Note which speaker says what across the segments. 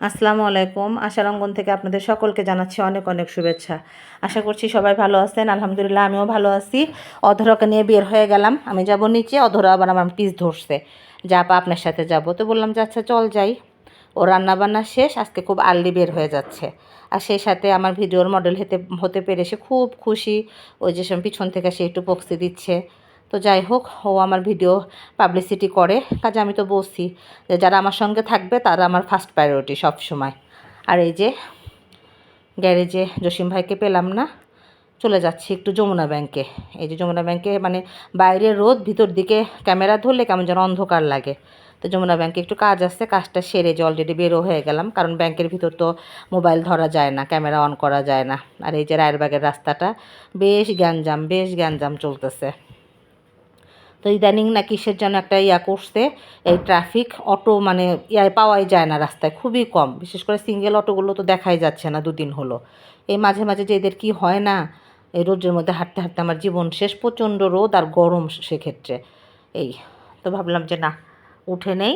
Speaker 1: আসসালামু আলাইকুম। আশার অঙ্গন থেকে আপনাদের সকলকে জানাচ্ছি অনেক অনেক শুভেচ্ছা। আশা করছি সবাই ভালো আছেন। আলহামদুলিল্লাহ, আমিও ভালো আছি। অধরাকে নিয়ে বের হয়ে গেলাম। আমি যাব নিচে, অধরা আবার আমার পিস ধরছে। যা পা আপনার সাথে যাব। তো বললাম যে আচ্ছা চল যাই। ও রান্নাবান্না শেষ, আজকে খুব আর্লি বের হয়ে যাচ্ছে। আর সেই সাথে আমার ভিডিওর মডেল হতে হতে পেরে সে খুব খুশি। ওই যে পিছন থেকে সে একটু পক্সি দিচ্ছে। তো যাই হোক, ও আমার ভিডিও পাবলিসিটি করে। কাজে আমি তো বলছি যে, যারা আমার সঙ্গে থাকবে, তারা আমার ফার্স্ট প্রায়োরিটি সব সময় আর এই যে, গ্যারেজে জসিম ভাইকে পেলাম না, চলে যাচ্ছি একটু যমুনা ব্যাংকে। এই যে যমুনা ব্যাংকে মানে বাইরে রোদ, ভিতর দিকে ক্যামেরা ধরলে কেমন যেন অন্ধকার লাগে। তো যমুনা ব্যাংকে একটু কাজ আছে, কাজটা সেরে যে অলরেডি বেরো হয়ে গেলাম। কারণ ব্যাংকের ভিতর তো মোবাইল ধরা যায় না, ক্যামেরা অন করা যায় না। আর এই যে রায়েরবাগের রাস্তাটা, বেশ গ্যাঞ্জাম বেশ গ্যাঞ্জাম চলতেছে। তো ইদানিং না কিসের জন্য একটা ইয়া করছে, এই ট্রাফিক অটো মানে ইয়া পাওয়াই যায় না রাস্তায়, খুবই কম। বিশেষ করে সিঙ্গেল অটোগুলো তো দেখাই যাচ্ছে না দুদিন হলো। এই মাঝে মাঝে যে এদের কি হয় না, এই রোদের মধ্যে হাঁটতে হাঁটতে আমার জীবন শেষ, প্রচণ্ড রোদ আর গরম সেক্ষেত্রে। এই, তো ভাবলাম যে না, উঠে নেই।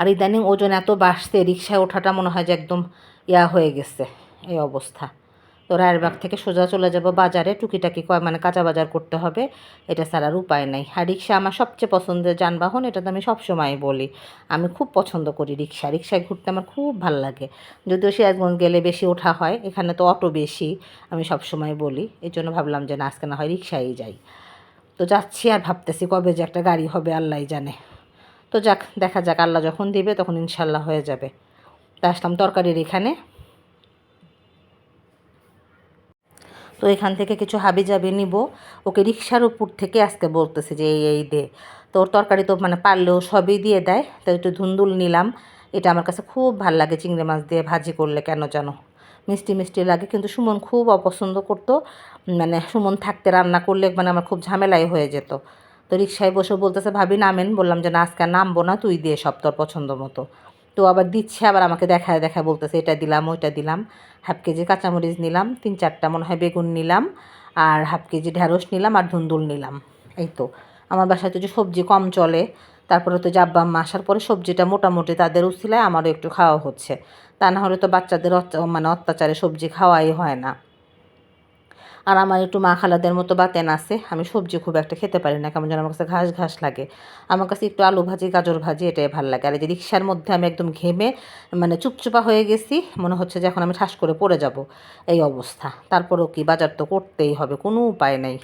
Speaker 1: আর ইদানিং ওজন এত বাড়ছে, রিক্সায় ওঠাটা মনে হয় যে একদম ইয়া হয়ে গেছে, এই অবস্থা। তো রায়েরবাগ থেকে সোজা চলে যাব বাজারে, টুকিটাকি কয় মানে কাঁচা বাজার করতে হবে, এটা ছাড়ার উপায় নেই। আর রিক্সা আমার সবচেয়ে পছন্দের যানবাহন, এটা তো আমি সবসময় বলি। আমি খুব পছন্দ করি রিক্সা। রিক্সায় ঘুরতে আমার খুব ভালো লাগে। যদিও সিরাজগঞ্জ গেলে বেশি ওঠা হয়, এখানে তো অটো বেশি, আমি সবসময় বলি। এই জন্য ভাবলাম যে না, আজকে না হয় রিক্সায় যাই। তো যাচ্ছি আর ভাবতেছি কবে যে একটা গাড়ি হবে, আল্লাহ জানে। তো যাক, দেখা যাক, আল্লাহ যখন দিবে তখন ইনশাল্লাহ হয়ে যাবে। তা আসলাম তরকারির এখানে। তো এখান থেকে কিছু হাবি জাবি নিব। ওকে রিক্সার উপর থেকে আজকে বলতেছে যে, এই এই, দে। তো ওর তরকারি তো মানে পারলেও সবই দিয়ে দেয়। তো একটু ধুন্দুল নিলাম। এটা আমার কাছে খুব ভালো লাগে চিংড়ি মাছ দিয়ে ভাজি করলে, কেন জানো? মিষ্টি মিষ্টি লাগে। কিন্তু সুমন খুব অপছন্দ করতো। মানে সুমন থাকতে রান্না করলে মানে আমার খুব ঝামেলাই হয়ে যেত। তো রিক্সায় বসে বলতেছে, ভাবি, নামেন। বললাম যে, না, আজকে নামবো না। তুই দিয়ে সব তোর পছন্দ মতো। তো আবার দিচ্ছে, আবার আমাকে দেখায় দেখায় বলতেছে, এটা দিলাম, ওইটা দিলাম। হাফ কেজি কাঁচামরিচ নিলাম, তিন চারটা মনে হয় বেগুন নিলাম, আর হাফ কেজি ঢ্যাঁড়স নিলাম, আর ধুন্দুল নিলাম। এই তো। আমার বাসায় তো যে সবজি কম চলে, তারপরে তো জাব্বা আম্মা আসার পরে সবজিটা মোটামুটি তাদের উচিলায় আমারও একটু খাওয়া হচ্ছে। তা না হলে তো বাচ্চাদের মানে অত্যাচারে সবজি খাওয়াই হয় না। আর আমার একটু মা খালাদের মতো বা তেন আছে, আমি সবজি খুব একটা খেতে পারি না, কেমন যেন আমার কাছে ঘাস ঘাস লাগে। আমার কাছে একটু আলু ভাজি, গাজর ভাজি, এটাই ভালো লাগে। আর এই যে রিক্সার মধ্যে আমি একদম ঘেমে মানে চুপচুপা হয়ে গেছি, মনে হচ্ছে যে এখন আমি ঠাস করে পড়ে যাব। এই অবস্থা। তারপরেও কি? বাজার তো করতেই হবে, কোনো উপায় নেই।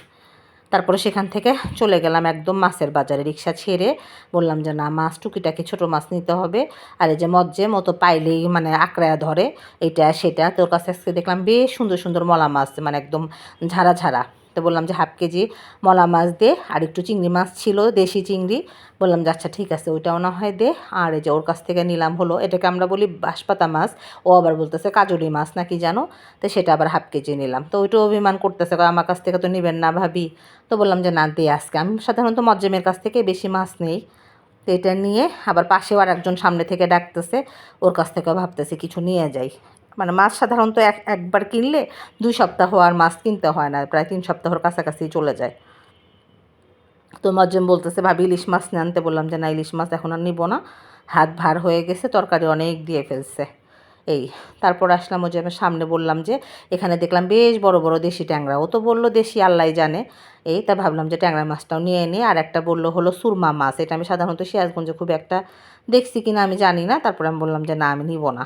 Speaker 1: তারপরে সেখান থেকে চলে গেলাম একদম মাছের বাজারে, রিক্সা ছেড়ে। বললাম যে, না, মাছ, টুকিটাকি ছোটো মাছ নিতে হবে। আর এই যে মজ্জে মতো পাইলেই মানে আঁকড়ায় ধরে এটা সেটা। তোর কাছে আজকে দেখলাম বেশ সুন্দর সুন্দর মলা মাছ মানে একদম ঝাড়া ঝাড়া তো বললাম যে হাফ কেজি মলা মাছ দে, আর একটু চিংড়ি মাছ ছিল, দেশি চিংড়ি। বললাম যে আচ্ছা ঠিক আছে, ওইটাও না হয় দে। আর এই যে ওর কাছ থেকে নিলাম হলো, এটাকে আমরা বলি বাঁশপাতা মাছ। ও আবার বলতেছে কাজুরি মাছ, নাকি জানো? তো সেটা আবার হাফ কেজি নিলাম। তো ওইটাও অভিমান করতেছে আমার কাছ থেকে তো নেবেন না ভাবি। তো বললাম যে না, দে আজকে। আমি সাধারণত মজ্জেমের কাছ থেকে বেশি মাছ নেই। তো এটা নিয়ে আবার পাশেও আর একজন সামনে থেকে ডাকতেছে, ওর কাছ থেকে ভাবতেছে কিছু নিয়ে যাই। মানে মাছ সাধারণত এক, একবার কিনলে দুই সপ্তাহ আর মাছ কিনতে হয় না, প্রায় তিন সপ্তাহর কাছাকাছি চলে যায়। তো মজ্জেম বলতেছে, ভাবি, ইলিশ মাছ আনতে বললাম যে, না, ইলিশ মাছ এখন আর নিব না। হাত ভার হয়ে গেছে, তরকারি অনেক দিয়ে ফেলছে। এই, তারপর আসলাম ওই যে আমি সামনে বললাম যে, এখানে দেখলাম বেশ বড় বড় দেশি ট্যাংরা। ও তো বলল, দেশি আল্লাহ জানে। এই, তা ভাবলাম যে, ট্যাংরা মাছটাও নিয়ে নিই আর একটা বলল হলো সুরমা মাছ। এটা আমি সাধারণত সিরাজগঞ্জে খুব একটা দেখছি কিনা, আমি জানি না। তারপর আমি বললাম যে, না, আমি নিব না।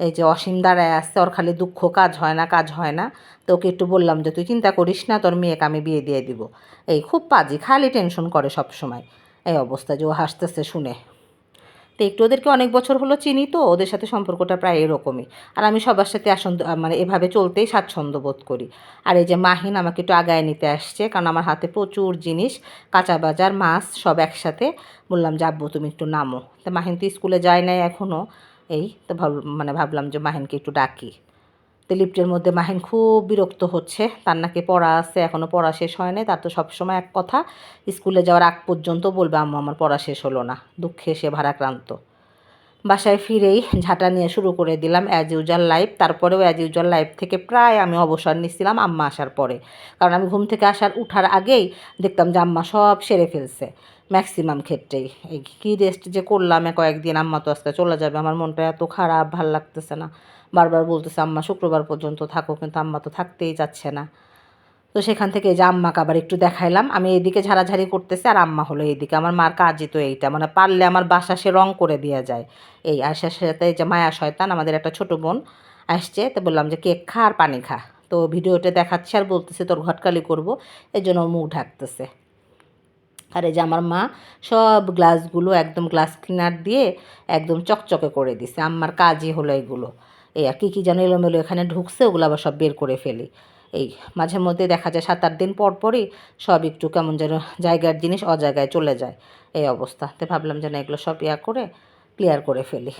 Speaker 1: এই যে অসীম দাঁড়ায় আসছে ওর খালি দুঃখ কাজ হয় না, কাজ হয় না। তো ওকে একটু বললাম যে, তুই চিন্তা করিস না, তোর মেয়েকে আমি বিয়ে দিয়ে দিব। এই খুব পাজি, খালি টেনশন করে সব সময় এই অবস্থা যে ও হাসতেছে শুনে। তো একটু ওদেরকে অনেক বছর হলো চিনি তো, ওদের সাথে সম্পর্কটা প্রায় এরকমই। আর আমি সবার সাথে আসন্দ মানে এভাবে চলতেই স্বাচ্ছন্দ্য বোধ করি। আর এই যে মাহিন আমাকে একটু আগায় নিতে আসছে, কারণ আমার হাতে প্রচুর জিনিস, কাঁচা বাজার, মাছ সব একসাথে। বললাম যে, আব্বু, তুমি একটু নামো। তো মাহিন তো স্কুলে যায় নাই এখনও এই তো ভাব মানে ভাবলাম যে মাহিনকে একটু ডাকি। তো লিফটের মধ্যে মাহিন খুব বিরক্ত হচ্ছে। তার নাকি পড়া আছে এখনও পড়া শেষ হয় নাই। তার তো সবসময় এক কথা, স্কুলে যাওয়ার আগ পর্যন্ত বলবে, আম্মু, আমার পড়া শেষ হলো না। দুঃখে সে ভারাক্রান্ত। বাসায় ফিরেই ঝাঁটা নিয়ে শুরু করে দিলাম অ্যাজ ইউজাল লাইফ তারপরেও অ্যাজ ইউজাল লাইফ থেকে প্রায় আমি অবসর নিচ্ছিলাম আম্মা আসার পরে। কারণ আমি ঘুম থেকে আসার উঠার আগেই দেখতাম যে আম্মা সব সেরে ফেলছে। ম্যাক্সিমাম ক্ষেত্রেই। এই কী রেস্ট যে করলাম কয়েকদিন, আম্মা তো আজকে চলে যাবে, আমার মনটা এত খারাপ, ভালো লাগতেছে না। বারবার বলতেছে, আম্মা, শুক্রবার পর্যন্ত থাকো। কিন্তু আম্মা তো থাকতেই যাচ্ছে না। তো সেখান থেকে যে আম্মাকে আবার একটু দেখাইলাম, আমি এদিকে ঝাড়াঝাড়ি করতেছি আর আম্মা হলো এইদিকে। আমার মার কাজই তো এইটা মানে পারলে আমার বাসা সে রং করে দেওয়া যায়। এই আর সাথে যে মায়া শয়তান, আমাদের একটা ছোট বোন আসছে, তো বললাম যে কেক খা আর পানি খা। তো ভিডিওটা দেখাচ্ছে আর বলতেছে তোর ঘটকালি করব এই জন্য মুখ ঢাকতেছে। আর এই যে আমার মা সব গ্লাসগুলো একদম গ্লাস ক্লিনার দিয়ে একদম চকচকে করে দিছে। আমার কাজই হলো এগুলো। এই আর কী কী যেন এলোমেলো এখানে ঢুকছে, ওগুলো আবার সব বের করে ফেলি। এই মাঝে মধ্যে দেখা যায় সাত, আট দিন পর পরই সব একটু কেমন যেন জায়গার জিনিস অজায়গায় চলে যায়। এই অবস্থাতে ভাবলাম যেন এগুলো সব ইয়া করে ক্লিয়ার করে ফেলি।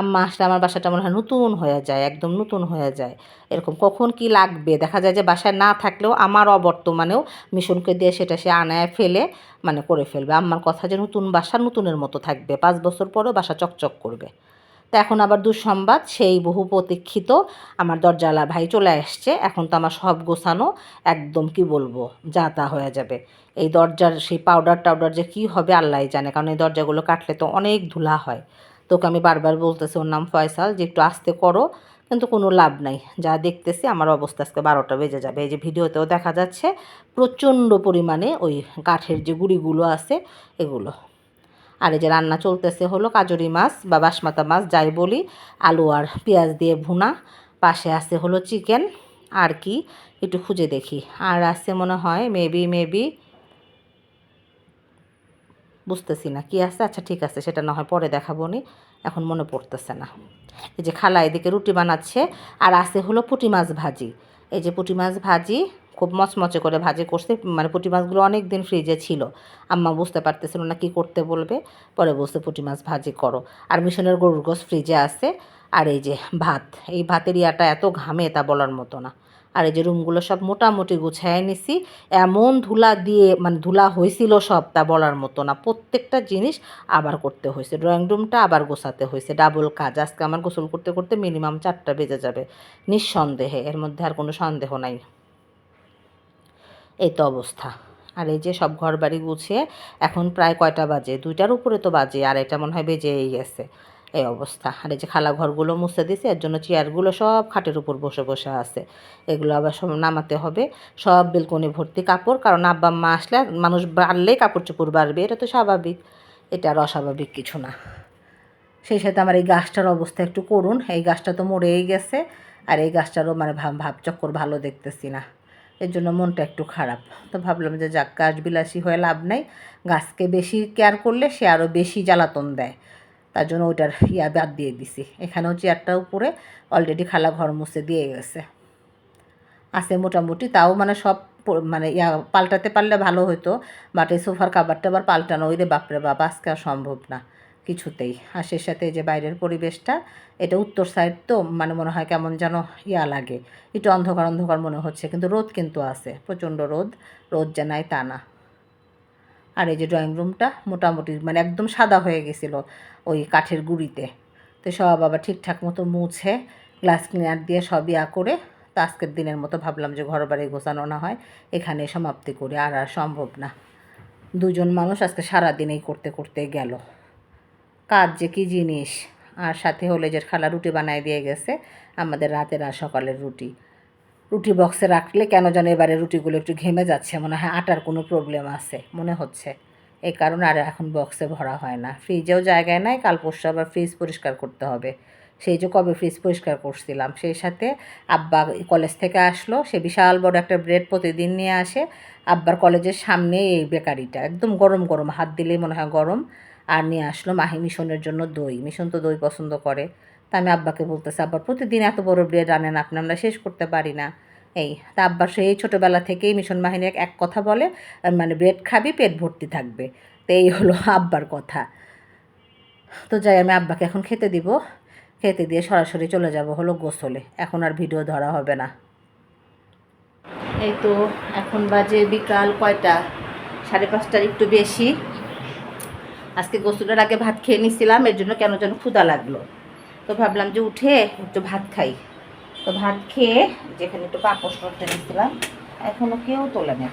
Speaker 1: আম্মা আসলে আমার বাসাটা মনে হয় নতুন হয়ে যায়, একদম নতুন হয়ে যায়। এরকম কখন কি লাগবে? দেখা যায় যে বাসায় না থাকলেও আমার অবর্তমানেও মিশনকে দিয়ে সেটা সে আনায় ফেলে মানে করে ফেলবে। আম্মার কথা যে নতুন বাসা নতুনের মতো থাকবে, পাঁচ বছর পরেও বাসা চকচক করবে। তো এখন আবার দুঃসংবাদ, সেই বহু প্রতীক্ষিত আমার দরজালা ভাই চলে আসছে। এখন তো আমার সব গোছানো, একদম কি বলব, যা তা হয়ে যাবে। এই দরজার সেই পাউডার টাউডার যে কী হবে আল্লাহ জানে, কারণ এই দরজাগুলো কাটলে তো অনেক ধুলা হয়। তোকে আমি বারবার বলতেছি, ওর নাম ফয়সাল, যে একটু আস্তে করো, কিন্তু কোনো লাভ নাই। যা দেখতেছি আমার অবস্থা আজকে বারোটা বেজে যাবে। এই যে ভিডিওতেও দেখা যাচ্ছে প্রচণ্ড পরিমাণে ওই কাঠের যে গুড়িগুলো আছে, এগুলো। আর এই যে রান্না চলতেছে হলো কাজরি মাছ বা বাসমাতা মাছ, যাই বলি, আলু আর পেঁয়াজ দিয়ে ভুনা। পাশে আছে হলো চিকেন। আর কি? একটু খুঁজে দেখি। আর আছে মনে হয় মেবি মেবি বুঝতেছি না, কি আছে? আচ্ছা ঠিক আছে, সেটা না হয় পরে দেখাবো নি এখন মনে পড়তেছে না। এই যে খালা এদিকে রুটি বানাচ্ছে, আর আছে হলো পুঁটি মাছ ভাজি। এই যে পুঁটি মাছ ভাজি, খুব মচমচে করে ভাজি করছে মানে পুঁটি মাছগুলো অনেক দিন ফ্রিজে ছিল। আম্মা বুঝতে পারতেছিল না কি করতে বলবে, পরে বলছে পুঁটি মাছ ভাজি করো। আর মিশনের গরুর গোস ফ্রিজে আছে, আর এই যে ভাত, এই ভাতের ইয়াটা এত ঘামে তা বলার মতো না। আর এই যে রুমগুলো সব মোটামুটি গুছায় নিছি। এমন ধুলা দিয়ে মানে ধুলা হয়েছিল সব তা বলার মতো না। প্রত্যেকটা জিনিস আবার করতে হয়েছে ড্রয়িং রুমটা আবার গোছাতে হয়েছে ডাবল কাজ। আজকে আমার গোসল করতে করতে মিনিমাম চারটা বেজে যাবে। নিঃসন্দেহে। এর মধ্যে আর কোনো সন্দেহ নাই। এই তো অবস্থা। আর এই যে সব ঘর বাড়ি গুছিয়ে এখন প্রায় কয়টা বাজে? দুইটার উপরে তো বাজে। আর এটা মনে হয় বেজেই গেছে। এই অবস্থা। আর এই যে খালা ঘরগুলো মুছে দিছে, এর জন্য চেয়ারগুলো সব খাটের উপর বসে বসে আছে। এগুলো আবার সব নামাতে হবে। সব বেলকনি ভর্তি কাপড়, কারণ আব্বা মা আসলে মানুষ বাড়লেই কাপড় চোপড় বাড়বে, এটা তো স্বাভাবিক। এটা আর অস্বাভাবিক কিছু না। সেই সাথে আমার এই গাছটার অবস্থা একটু করুন। এই গাছটা তো মরেই গেছে, আর এই গাছটারও মানে ভাব চক্কর ভালো দেখতেছি না। এর জন্য মনটা একটু খারাপ। তো ভাবলাম যে যাক গাছ বিলাসী হয়ে লাভ নাই। গাছকে বেশি কেয়ার করলে সে আরও বেশি জ্বালাতন দেয়। তার জন্য ওইটার ইয়া বাদ দিয়ে দিছি। এখানেও চেয়ারটার উপরে অলরেডি খালা ঘর মুছে দিয়ে গেছে। আছে মোটামুটি, তাও মানে সব মানে ইয়া পাল্টাতে পারলে ভালো হতো বাট এই সোফার কাবারটা আবার পাল্টানো, ওই রে বাপরে বাপ, আজকে আর সম্ভব না কিছুতেই। আর সে সাথে যে বাইরের পরিবেশটা, এটা উত্তর সাইড তো মানে মনে হয় কেমন যেন ইয়া লাগে। একটু অন্ধকার অন্ধকার মনে হচ্ছে, কিন্তু রোদ কিন্তু আছে, প্রচণ্ড রোদ রোদ যে নাই তা না। আর এই যে ড্রয়িং রুমটা মোটামুটি মানে একদম সাদা হয়ে গেছিল ওই কাঠের গুঁড়িতে। তো সব আবার ঠিকঠাক মতো মুছে গ্লাস ক্লিনার দিয়ে সব ইয়া করে তো আজকের দিনের মতো ভাবলাম যে ঘর বাড়ি গোছানো না হয়, এখানে সমাপ্তি করি, আর আর সম্ভব না। দুজন মানুষ আজকে সারাদিন এই করতে করতে গেল। কাজ যে কী জিনিস? আর সাথে হলে যে খালা রুটি বানায় দিয়ে গেছে, আমাদের রাতের আর সকালের রুটি। রুটি বক্সে রাখলে কেন যেন এবারে রুটিগুলো একটু ঘেমে যাচ্ছে? মনে হয় আটার কোনো প্রবলেম আছে, মনে হচ্ছে। এই কারণে আর এখন বক্সে ভরা হয় না। ফ্রিজেও জায়গায় নাই, কাল পরশু আবার ফ্রিজ পরিষ্কার করতে হবে। সেই যে কবে ফ্রিজ পরিষ্কার করছিলাম, সেই সাথে আব্বা কলেজ থেকে আসলো, সে বিশাল বড় একটা ব্রেড প্রতিদিন নিয়ে আসে। আব্বার কলেজের সামনে এই বেকারিটা, একদম গরম গরম, হাত দিলেই মনে হয় গরম। আর নিয়ে আসলো মাহি মিশনের জন্য দই। মিশন তো দই পছন্দ করে। তা আমি আব্বাকে বলতেছি, আব্বা, প্রতিদিন এত বড় ব্রেড আনেন আপনি, আমরা শেষ করতে পারি না। এই, তা আব্বা সেই ছোটোবেলা থেকেই মিশন বাহিনীর এক কথা বলে মানে ব্রেড খাবি, পেট ভর্তি থাকবে। তো এই হলো আব্বার কথা। তো যাই, আমি আব্বাকে এখন খেতে দিব। খেতে দিয়ে সরাসরি চলে যাব হলো গোসলে। এখন আর ভিডিও ধরা হবে না। এই তো এখন বাজে বিকাল কয়টা? সাড়ে পাঁচটার একটু বেশি। আজকে গোসলের আগে ভাত খেয়ে নিছিলাম, এর জন্য কেন যেন ক্ষুদা লাগল। তো ভাবলাম যে উঠে একটু ভাত খাই। তো ভাত খেয়ে যেখানে একটু পাপোশ করতে নিছিলাম এখনও কেউ তোলে না।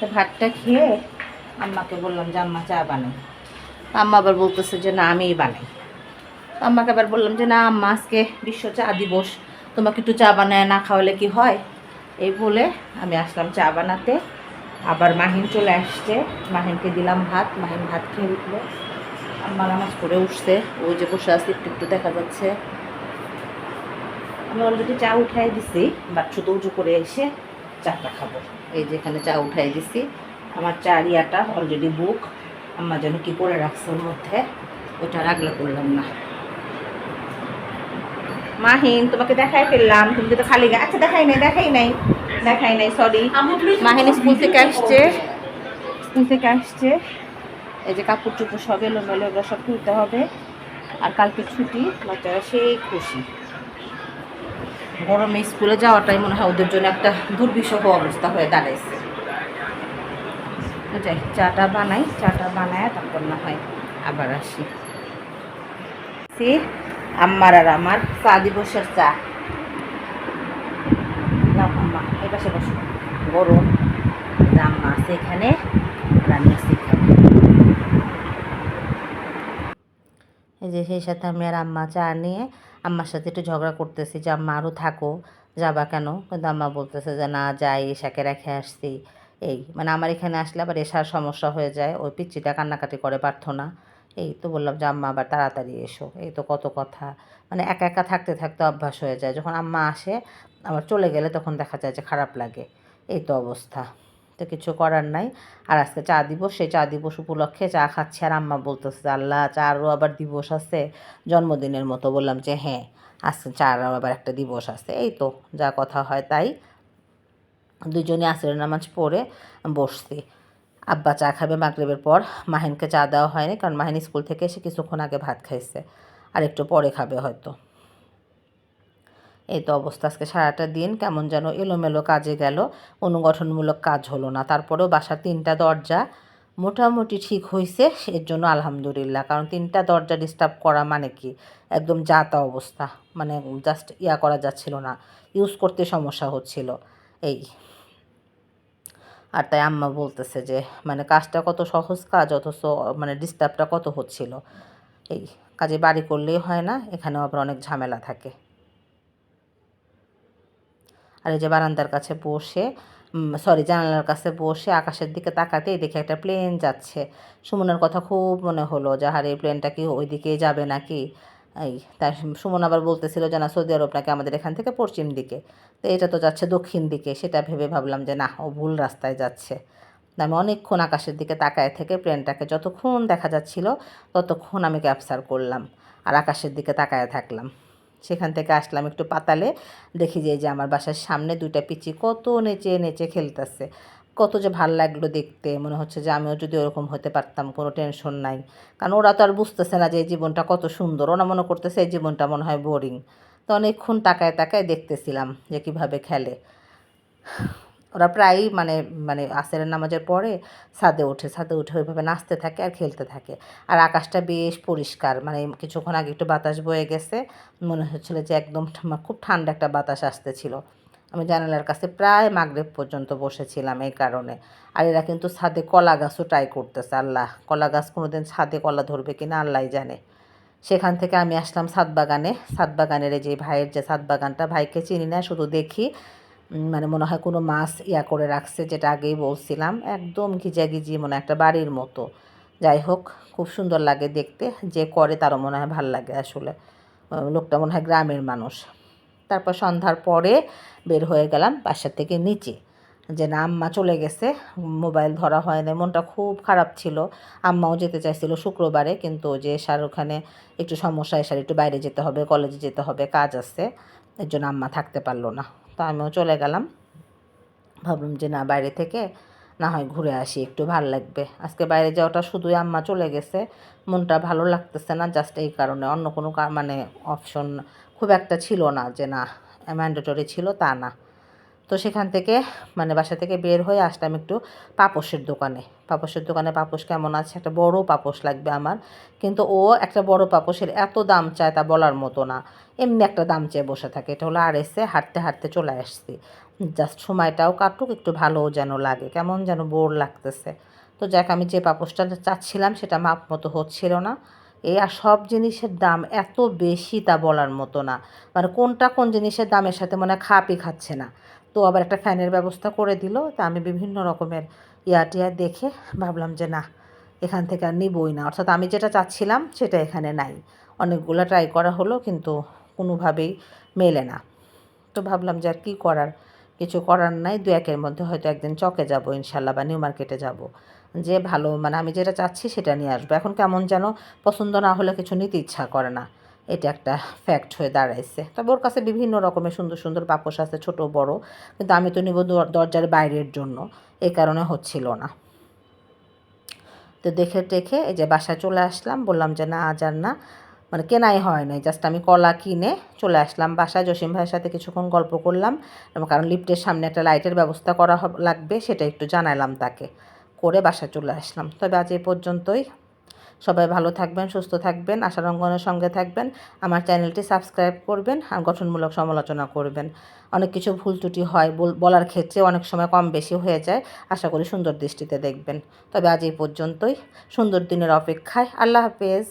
Speaker 1: তো ভাতটা খেয়ে আম্মাকে বললাম যে, আম্মা চা বানাই। আম্মা আবার বলতেছে যে, না, আমিই বানাই। আম্মাকে আবার বললাম যে, না, আম্মা, আজকে বিশ্ব চা দিবস। তোমাকে একটু চা বানায় না খাওয়ালে কি হয়? এই বলে আমি আসলাম চা বানাতে। আবার মাহিন চলে আসছে। মাহিনকে দিলাম ভাত। মাহিন ভাত খেয়ে উঠল। আম্মা নামাজ পড়ে উঠছে। ওই যে বসে আছে একটু একটু দেখা যাচ্ছে। আমি অলরেডি চা উঠাই দিছি বাট শুধু উঁচু করে এসে চাটা খাব। এই যে এখানে চা উঠাই দিছি। আমার চা রিয়াটা অলরেডি বুক আম্মা যেন কি করে রাখছে ওর মধ্যে ওটা রাগলে করলাম না। মাহিন তোমাকে দেখাই ফেললাম। তুমি তো খালি গা আচ্ছা দেখাই নাই দেখাই নাই। দেখাই নাই সরি মাহিন স্কুল থেকে আসছে। স্কুল থেকে আসছে। এই যে কাপড় চুপড় সব এলোমেলো, এগুলো সব তুলতে হবে। আর কালকে ছুটি বাচ্চারা সেই খুশি। গরমে স্কুলে যাওয়াটাই মনে হয় ওদের জন্য একটা দুর্বিষহ অবস্থা হয়ে দাঁড়াইছে। যাই চাটা বানাই, চাটা বানায় তারপর না হয় আবার আসি। সি আম্মার আর আমার চা দিবসের চা। আম্মা পাশে বসো। গরম আছে এখানে, আর আছি এখানে এই যে সেই সাথে আমি আর আম্মা চা নিয়ে আম্মার সাথে একটু ঝগড়া করতেছি যে, আম্মা আরও থাকো, যাবা কেন? কিন্তু আম্মা বলতেছে যে, না, যাই এসাকে রেখে আসছি। এই মানে আমার এখানে আসলে আবার এসার সমস্যা হয়ে যায়। ওই পিচ্চিটা কান্নাকাটি করে পারতো না এই তো বললাম যে, আম্মা, আবার তাড়াতাড়ি এসো। এই তো কত কথা। মানে একা একা থাকতে থাকতে অভ্যাস হয়ে যায়। যখন আম্মা আসে, আবার চলে গেলে তখন দেখা যায় যে খারাপ লাগে। এই তো অবস্থা। তো কিছু করার নাই। আর আজকে চা দিবস সেই চা দিবস উপলক্ষে চা খাচ্ছে। আর আম্মা বলতেছে আল্লাহ, চারও আবার দিবস আছে, জন্মদিনের মতো। বললাম যে হ্যাঁ আজকে চারও আবার একটা দিবস আছে। এই তো, যা কথা হয় তাই। দুজনে আসরের নামাজ পড়ে বসছি। আব্বা চা খাবে মাগরিবের পর, মাহিনকে চা দেওয়া হয়নি, কারণ মাহিন স্কুল থেকে এসে কিছুক্ষণ আগে ভাত খাইছে। আর একটু পরে খাবে হয়তো। এই তো অবস্থা, আজকে সারাটা দিন কেমন যেন এলোমেলো কাজে গেল, অনুগঠনমূলক কাজ হলো না। তারপরেও বাসার তিনটা দরজা মোটামুটি ঠিক হয়েছে এর জন্য আলহামদুলিল্লাহ। কারণ তিনটা দরজা ডিস্টার্ব করা মানে কি? একদম যাতা অবস্থা মানে জাস্ট ইয়া করা যাচ্ছিল না ইউজ করতে সমস্যা হচ্ছিল, এই। আর তাই আম্মা বলতেছে যে মানে কাজটা কত সহজ কাজ, অথচ মানে ডিস্টার্বটা কত হচ্ছিল, এই। কাজে বাড়ি করলেই হয় না, এখানেও আবার অনেক ঝামেলা থাকে। আর এই যে বারান্দার কাছে বসে সরি জানালার কাছে বসে আকাশের দিকে তাকাতেই দেখে একটা প্লেন যাচ্ছে। সুমনের কথা খুব মনে হলো যে হারে এই প্লেনটা কি ওই দিকেই যাবে নাকি? এই, তাই সুমন আবার বলতেছিল যে, না, সৌদি আরব নাকি আমাদের এখান থেকে পশ্চিম দিকে। তো এটা তো যাচ্ছে দক্ষিণ দিকে, সেটা ভেবে ভাবলাম যে, না, ও ভুল রাস্তায় যাচ্ছে। আমি অনেকক্ষণ আকাশের দিকে তাকায় থেকে প্লেনটাকে যতক্ষণ দেখা যাচ্ছিল, ততক্ষণ আমি ক্যাপচার করলাম আর আকাশের দিকে তাকায় থাকলাম। সেখান থেকে আসলাম একটু পাতালে। দেখি যে যে আমার বাসার সামনে দুইটা পিচি কত নেচে নেচে খেলতেছে। কত যে ভালো লাগল দেখতে। মনে হচ্ছে যে, আমিও যদি ওরকম হতে পারতাম, কোনো টেনশন নাই। কারণ ওরা তো আর বুঝতেছে না যে, এই জীবনটা কত সুন্দর। ওরা মনে করতেছে এই জীবনটা মনে হয় বোরিং তো অনেকক্ষণ তাকায় তাকায় দেখতেছিলাম যে, কীভাবে খেলে। ওরা প্রায়ই মানে মানে আসরের নামাজের পরে ছাদে ওঠে, ছাদে উঠে ওইভাবে নাচতে থাকে আর খেলতে থাকে। আর আকাশটা বেশ পরিষ্কার মানে কিছুক্ষণ আগে একটু বাতাস বয়ে গেছে, মনে হচ্ছিল যে একদম খুব ঠান্ডা একটা বাতাস আসতেছিল। আমি জানালার কাছে প্রায় মাগরেব পর্যন্ত বসেছিলাম এই কারণে। আর এরা কিন্তু ছাদে কলা গাছও ট্রাই করতেছে, আল্লাহ, কলা গাছ কোনোদিন ছাদে কলা ধরবে কি না আল্লাহ জানে। সেখান থেকে আমি আসলাম সাত বাগানে। সাত বাগানের যে ভাইয়ের যে সাত বাগানটা, ভাইকে চিনি না, শুধু দেখি মানে মনে হয় কোনো মাছ ইয়া করে রাখছে, যেটা আগেই বলছিলাম। একদম গিজাগিজি মনে একটা বাড়ির মতো। যাই হোক, খুব সুন্দর লাগে দেখতে। যে করে তারও মনে হয় ভালো লাগে আসলে। লোকটা মনে হয় গ্রামের মানুষ। তারপর সন্ধ্যার পরে বের হয়ে গেলাম বাসার থেকে নিচে। যে না, আম্মা চলে গেছে, মোবাইল ধরা হয় না মনটা খুব খারাপ ছিল। আম্মাও যেতে চাইছিল শুক্রবারে, কিন্তু যে এসার ওখানে একটু সমস্যা এসার একটু বাইরে যেতে হবে, কলেজে যেতে হবে, কাজ আছে। এর জন্য আম্মা থাকতে পারল না। তো আমিও চলে গেলাম। ভাবলাম যে না, বাইরে থেকে না হয় ঘুরে আসি, একটু ভালো লাগবে। আজকে বাইরে যাওয়াটা শুধুই আম্মা চলে গেছে, মনটা ভালো লাগতেছে না জাস্ট এই কারণে। অন্য কোনো মানে অপশন খুব একটা ছিল না যে না ম্যান্ডেটরি ছিল তা না। তো সেখান থেকে মানে বাসা থেকে বের হয়ে আসলাম একটু পাপোশের দোকানে। পাপোশের দোকানে পাপোশ কেমন আছে? একটা বড় পাপোশ লাগবে আমার। কিন্তু ও একটা বড় পাপোশের এত দাম চায় তা বলার মতো না। এমনি একটা দাম চেয়ে বসে থাকে। এটা হলো আর এসে হাঁটতে হাঁটতে চলে আসছি। জাস্ট সময়টাও কাটুক, একটু ভালোও যেন লাগে। কেমন যেন বোর লাগতেছে। তো যাক, আমি যে পাপোশটা চাচ্ছিলাম সেটা মাপ মতো হচ্ছিল না। এই আর সব জিনিসের দাম এত বেশি তা বলার মতো না। মানে কোনটা কোন জিনিসের দামের সাথে মনে খাপই খাচ্ছে না। তো আবার একটা ফ্যানের ব্যবস্থা করে দিল। তা আমি বিভিন্ন রকমের ইয়া টিয়া দেখে ভাবলাম যে, না, এখান থেকে আর নিবই না। অর্থাৎ আমি যেটা চাচ্ছিলাম সেটা এখানে নাই। অনেকগুলো ট্রাই করা হলো, কিন্তু কোনোভাবেই মেলে না। তো ভাবলাম যে, আর কী করার? কিছু করার নাই, দু একের মধ্যে হয়তো একদিন চকে যাব ইনশাল্লাহ বা নিউ মার্কেটে যাব। যে ভালো মানে আমি যেটা চাচ্ছি সেটা নিয়ে আসব। এখন কেমন যেন পছন্দ না হলে কিছু নিতে ইচ্ছা করে না। এটা একটা ফ্যাক্ট হয়ে দাঁড়াইছে। তবে ওর কাছে বিভিন্ন রকমের সুন্দর সুন্দর পাপোশ আছে, ছোট, বড়। কিন্তু আমি তো নিব দর- দরজার বাইরের জন্য। এই কারণে হচ্ছিল না। তো দেখে টেখে এই যে বাসায় চলে আসলাম, বললাম যে না, আজ আর না। মানে কেনাই হয় নাই, জাস্ট আমি কলা কিনে চলে আসলাম বাসায়। জসিম ভাইয়ের সাথে কিছুক্ষণ গল্প করলাম কারণ লিফটের সামনে একটা লাইটের ব্যবস্থা করা লাগবে, সেটা একটু জানালাম তাকে। করে বাসায় চলে আসলাম। তবে আজ এই পর্যন্তই। সবাই ভালো থাকবেন, সুস্থ থাকবেন আশারঙ্গনের সঙ্গে থাকবেন। আমার চ্যানেলটি সাবস্ক্রাইব করবেন আর গঠনমূলক সমালোচনা করবেন। অনেক কিছু ভুল ত্রুটি হয় বল- বলার ক্ষেত্রে অনেক সময় কম বেশি হয়ে যায়। আশা করি সুন্দর দৃষ্টিতে দেখবেন। তবে আজ এই পর্যন্তই। সুন্দর দিনের অপেক্ষায়। আল্লাহ হাফেজ।